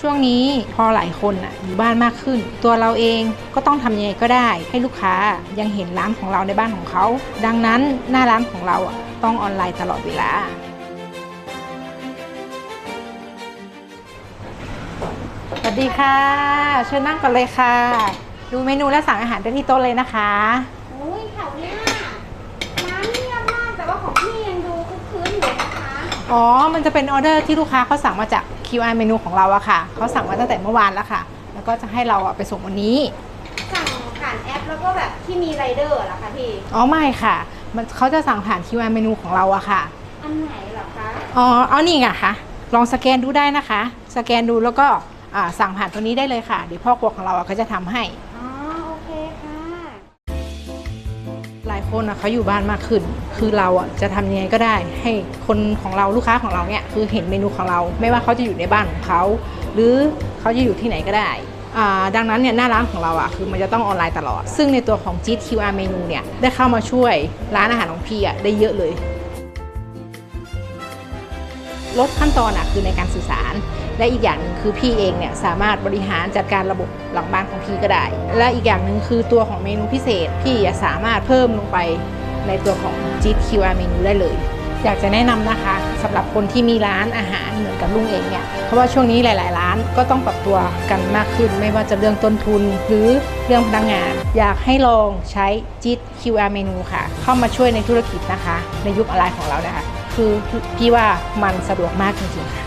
ช่วงนี้พอหลายคนอะอยู่บ้านมากขึ้น ตัวเราเองก็ต้องทำยังไงก็ได้ ให้ลูกค้ายังเห็นร้านของเราในบ้านของเขา ดังนั้นหน้าร้านของเราอะต้องออนไลน์ตลอดเวลา สวัสดีค่ะ เชิญนั่งก่อนเลยค่ะ ดูเมนูและสั่งอาหารได้ที่โต๊ะเลยนะคะโอ้ยแถวเนี้ยร้านเงียบมากแต่ว่าของพี่ยังดูคึกคืนอยู่เลยนะคะ อ๋อ มันจะเป็นออเดอร์ที่ลูกค้าเขาสั่งมาจาก QR เมนูของเราอะค่ะเขาสั่งมาตั้งแต่เมื่อวานแล้วค่ะ แล้วก็จะให้เราอะไปส่งวันนี้สั่งผ่านแอปแล้วก็แบบที่มีไรเดอร์เหรอคะพี่ อ๋อไม่ค่ะมันเขาจะสั่งผ่าน QR เมนูของเราอะค่ะ อันไหนเหรอคะ อ๋อเอานี่ไงค่ะลองสแกนดูได้นะคะ สแกนดูแล้วก็อ่าสั่งผ่านตัวนี้ได้เลยค่ะเดี๋ยวพ่อครัวของเราอะเขาจะทำให้ ลายคนอะเขาอยู่บ้านมากขึ้น คือเราอะจะทำยังไงก็ได้ ให้คนของเราลูกค้าของเราเนี่ยคือเห็นเมนูของเรา ไม่ว่าเขาจะอยู่ในบ้านของเขาหรือเขาจะอยู่ที่ไหนก็ได้ดังนั้นเนี่ยหน้าร้านของเราอะคือมันจะต้องออนไลน์ตลอด ซึ่งในตัวของ JIT QR เมนูเนี่ยได้เข้ามาช่วยร้านอาหารของพี่อะได้เยอะเลย ลดขั้นตอนอะคือในการสื่อสาร และอีกอย่างหนึ่งคือพี่เองเนี่ยสามารถบริหารจัดการระบบหลังบ้านของพี่ก็ได้ และอีกอย่างหนึ่งคือตัวของเมนูพิเศษ พี่อะสามารถเพิ่มลงไปในตัวของ g q r เมนูได้เลย อยากจะแนะนำนะคะสำหรับคนที่มีร้านอาหารเหมือนกับลุงเองเนี่ยเพราะว่าช่วงนี้หลาย ๆ ร้านก็ต้องปรับตัวกันมากขึ้น ไม่ว่าจะเรื่องต้นทุนหรือเรื่องพนักงาน อยากให้ลองใช้ JIT QR เมนูค่ะ เข้ามาช่วยในธุรกิจนะคะ ในยุคออนไลน์ของเรานะคะ คือพี่ว่ามันสะดวกมากจริงๆค่ะ